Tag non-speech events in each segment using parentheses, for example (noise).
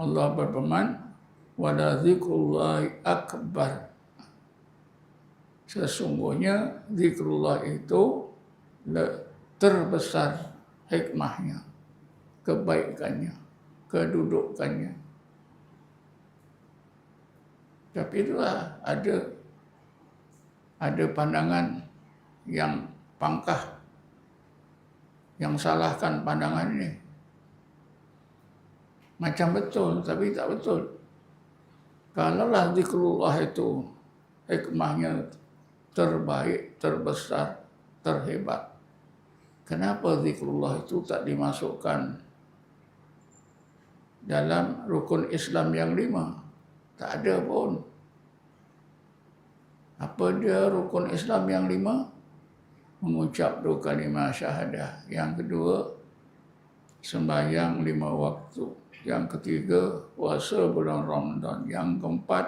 Allah berfirman, "Wala zikrullahi akbar." Sesungguhnya zikrullah itu terbesar hikmahnya, kebaikannya, kedudukannya. Tapi itulah ada ada pandangan yang pangkah yang salahkan pandangan ini. Macam betul tapi tak betul. Kalaulah zikrullah itu hikmahnya terbaik, terbesar, terhebat. Kenapa zikrullah itu tak dimasukkan dalam rukun Islam yang lima? Tak ada pun. Apa dia rukun Islam yang lima? Mengucap dua kalimah syahadah. Yang kedua, sembahyang lima waktu. Yang ketiga, puasa bulan Ramadan. Yang keempat,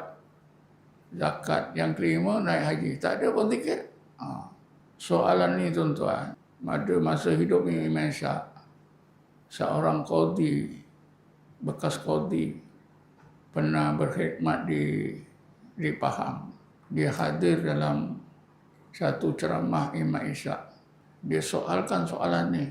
zakat. Yang kelima, naik haji. Tak ada pun zikir. Ha. Soalan ni tuan-tuan, pada masa hidup Imam Syah, seorang kodi, bekas kodi, pernah berkhidmat di di Pahang. Dia hadir dalam satu ceramah Imam Isyak. Dia soalkan soalan ni.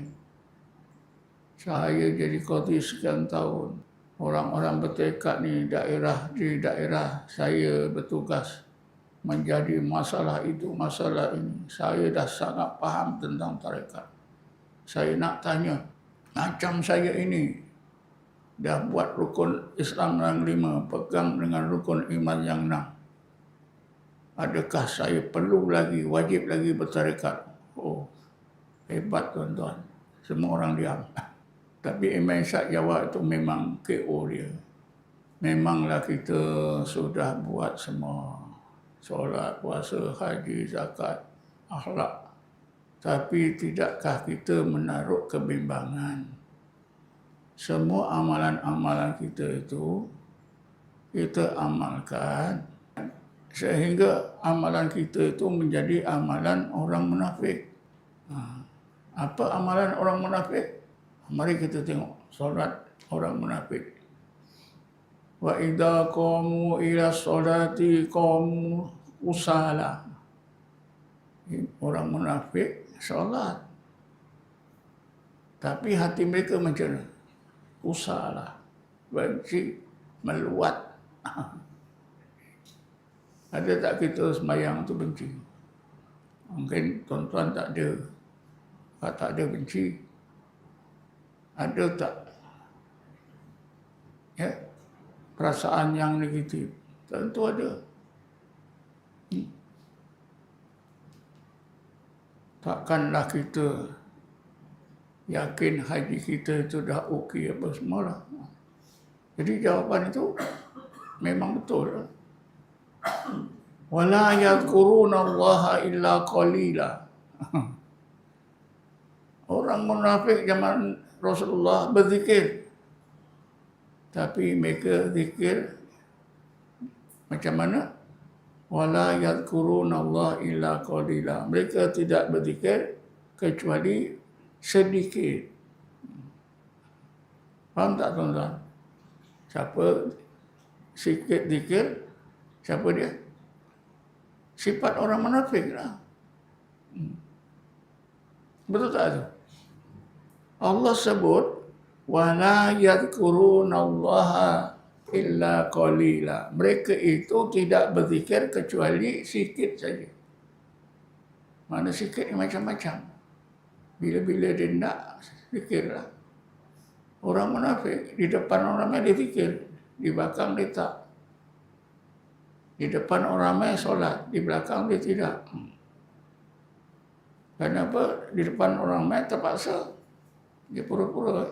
Saya jadi kodi sekian tahun. Orang-orang bertekad ni daerah di daerah saya bertugas menjadi masalah itu, masalah ini. Saya dah sangat faham tentang tarekat. Saya nak tanya, macam saya ini dah buat rukun Islam yang lima, pegang dengan rukun iman yang enam. Adakah saya perlu lagi, wajib lagi bertarekat? Oh, hebat tuan-tuan. Semua orang diam. (laughs) Tapi Imam jawab itu memang KO dia. Memanglah kita sudah buat semua solat, puasa, haji, zakat, akhlak. Tapi tidakkah kita menaruh kebimbangan? Semua amalan-amalan kita itu kita amalkan sehingga amalan kita itu menjadi amalan orang munafik. Ha. Apa amalan orang munafik? Mari kita tengok solat orang munafik. Wa idza qamu ila salati qamu usala. Orang munafik solat. Tapi hati mereka macam usala. Benci meluat. (laughs) Ada tak kita semayang tu benci? Mungkin tuan-tuan tak ada. Tak ada benci ada tak ya perasaan yang negatif. Tentu ada. Hmm. Takkanlah kita yakin haji kita itu dah okey apa semualah. Jadi jawapan itu (coughs) memang betul. (coughs) Wala yadhkuruna Allah illa qalila. (laughs) Orang munafik zaman Rasulullah berzikir. Tapi mereka zikir macam mana? Wala yadhkuruna Allah illa qalila. Mereka tidak berzikir kecuali sedikit. Faham tak tuan-tuan? Siapa sikit zikir siapa dia? Sifat orang munafik lah. Hmm. betul tak tu Allah sebut wala yadhkurunallaha illa qalila. Mereka itu tidak berzikir kecuali sikit saja. Mana sikit macam-macam. Bila-bila dia nak fikirlah. Orang munafik di depan orang ramai dia fikir, di belakang dia tak. Di depan orang ramai solat, di belakang dia tidak. Kenapa? Di depan orang ramai terpaksa dia pura-pura.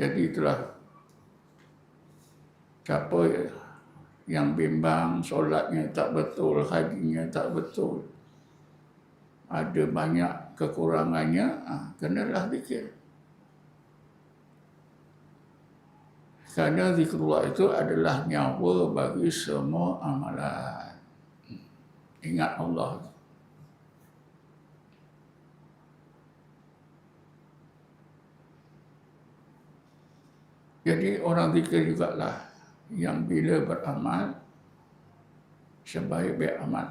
Jadi itulah siapa yang bimbang solatnya tak betul, hajinya tak betul. Ada banyak kekurangannya, ah, kenalah zikir. Kerana zikrullah itu adalah nyawa bagi semua amalan. Ingat Allah. Jadi orang zikir juga lah yang bila beramal sebaik-baik amal.